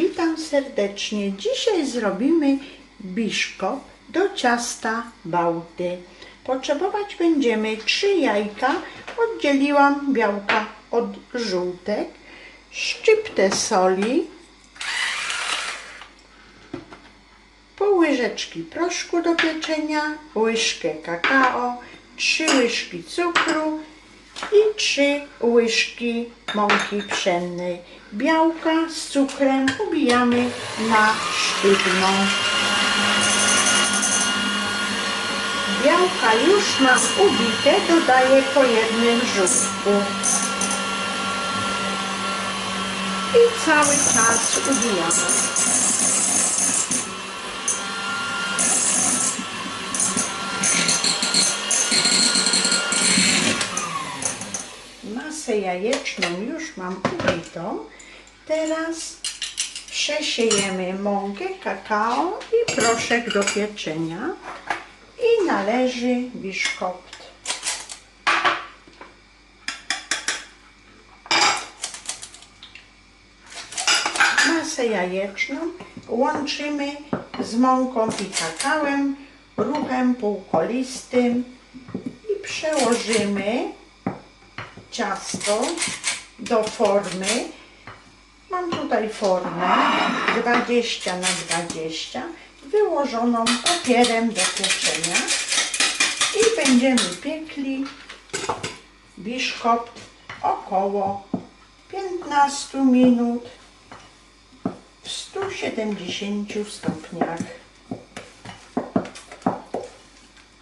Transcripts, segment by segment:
Witam serdecznie. Dzisiaj zrobimy biszkopt do ciasta bałty. Potrzebować będziemy 3 jajka. Oddzieliłam białka od żółtek, szczyptę soli, pół łyżeczki proszku do pieczenia, łyżkę kakao, 3 łyżki cukru i 3 łyżki mąki pszennej. Białka z cukrem ubijamy na sztywno. Białka już mam ubite, dodaję po jednym żółtku. I cały czas ubijamy. Masę jajeczną już mam ubitą. Teraz przesiejemy mąkę, kakao i proszek do pieczenia i należy biszkopt. Masę jajeczną łączymy z mąką i kakałem ruchem półkolistym i przełożymy ciasto do formy. Mam tutaj formę 20 na 20 wyłożoną papierem do pieczenia i będziemy piekli biszkopt około 15 minut w 170 stopniach.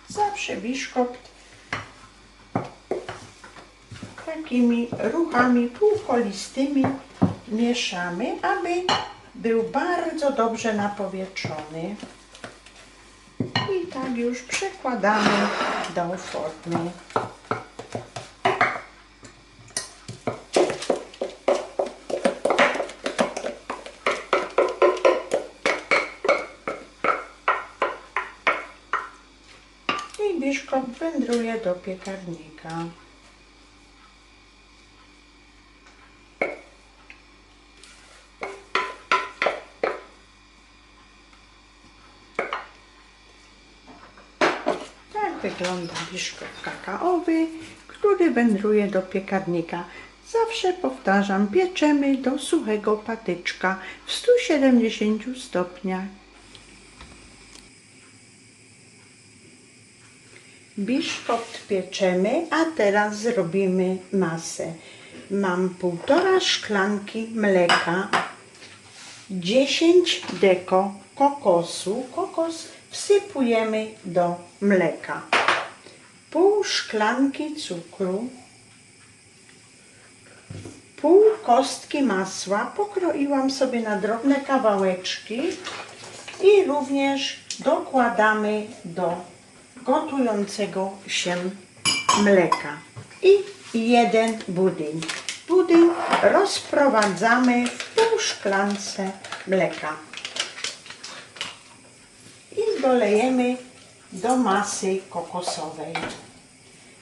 Zawsze biszkopt takimi ruchami półkolistymi mieszamy, aby był bardzo dobrze napowietrzony. I tak już przekładamy do formy. I biszkopt wędruje do piekarnika. Wygląda biszkopt kakaowy, który wędruje do piekarnika. Zawsze powtarzam, pieczemy do suchego patyczka w 170 stopniach. Biszkopt pieczemy, a teraz zrobimy masę. Mam półtora szklanki mleka, 10 deko kokosu. Kokos wsypujemy do mleka. Pół szklanki cukru, pół kostki masła. Pokroiłam sobie na drobne kawałeczki i również dokładamy do gotującego się mleka. I jeden budyń. Budyń rozprowadzamy w pół szklance mleka. Dolejemy do masy kokosowej.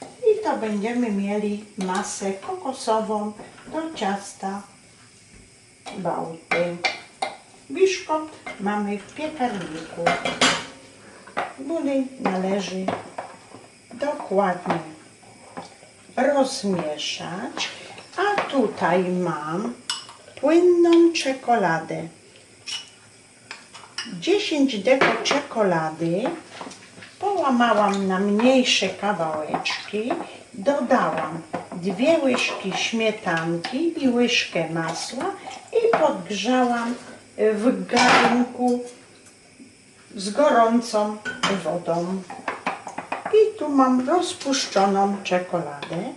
I to będziemy mieli masę kokosową do ciasta bałty. Biszkopt mamy w piekarniku. Budyń należy dokładnie rozmieszać. A tutaj mam płynną czekoladę. 10 deko czekolady połamałam na mniejsze kawałeczki, dodałam dwie łyżki śmietanki i łyżkę masła i podgrzałam w garnku z gorącą wodą. I tu mam rozpuszczoną czekoladę.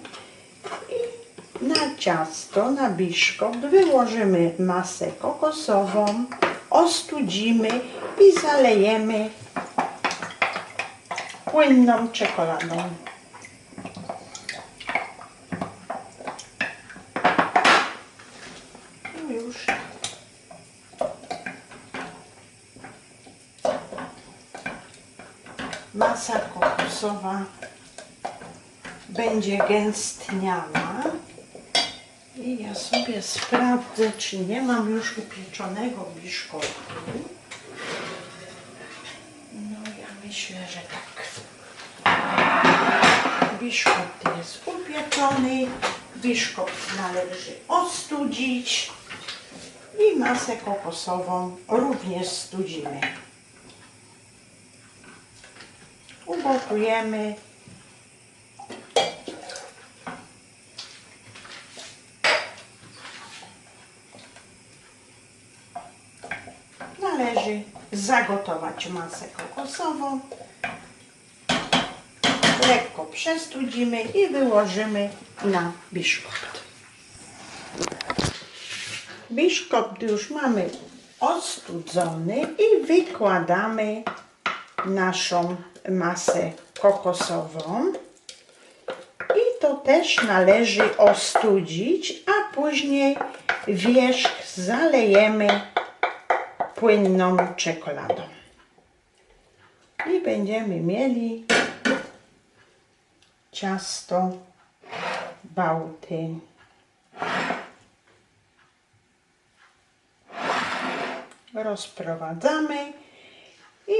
I na ciasto, na biszkopt wyłożymy masę kokosową, ostudzimy i zalejemy płynną czekoladą. I już masa kokosowa będzie gęstniała I ja sobie sprawdzę, czy nie mam już upieczonego biszkoptu. No ja myślę, że tak. Biszkopt jest upieczony. Biszkopt należy ostudzić. I masę kokosową również studzimy. Ugotujemy. Należy zagotować masę kokosową. Lekko przestudzimy i wyłożymy na biszkopt. Biszkopt już mamy ostudzony i wykładamy naszą masę kokosową. I to też należy ostudzić, a później wierzch zalejemy płynną czekoladą. I będziemy mieli ciasto bałty. Rozprowadzamy i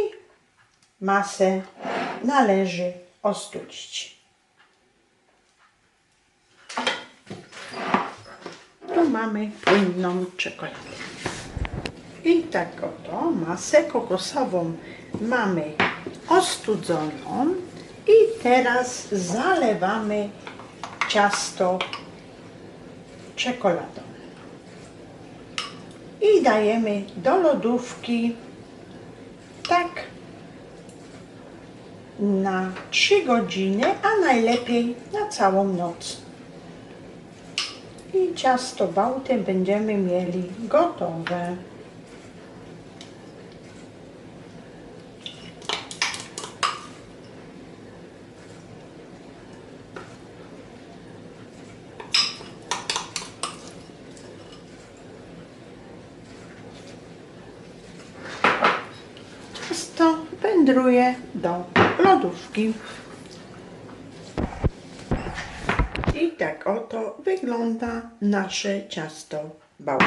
masę należy ostudzić. Tu mamy płynną czekoladę. I tak oto masę kokosową mamy ostudzoną i teraz zalewamy ciasto czekoladą. I dajemy do lodówki tak na 3 godziny, a najlepiej na całą noc. I ciasto bałty będziemy mieli gotowe. Ciasto wędruje do lodówki. I tak oto wygląda nasze ciasto bałty.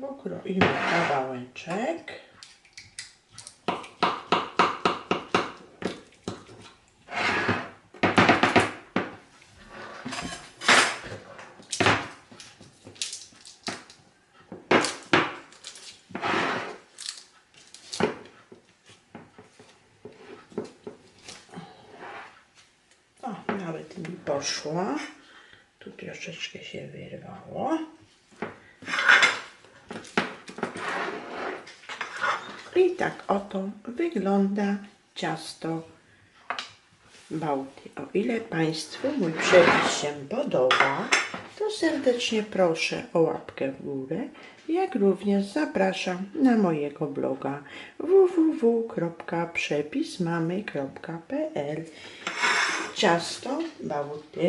Pokroimy kawałeczek. Mi poszło. Tu troszeczkę się wyrwało. I tak oto wygląda ciasto Bałty. O ile Państwu mój przepis się podoba, to serdecznie proszę o łapkę w górę, jak również zapraszam na mojego bloga www.przepismamy.pl Ciasto Bałty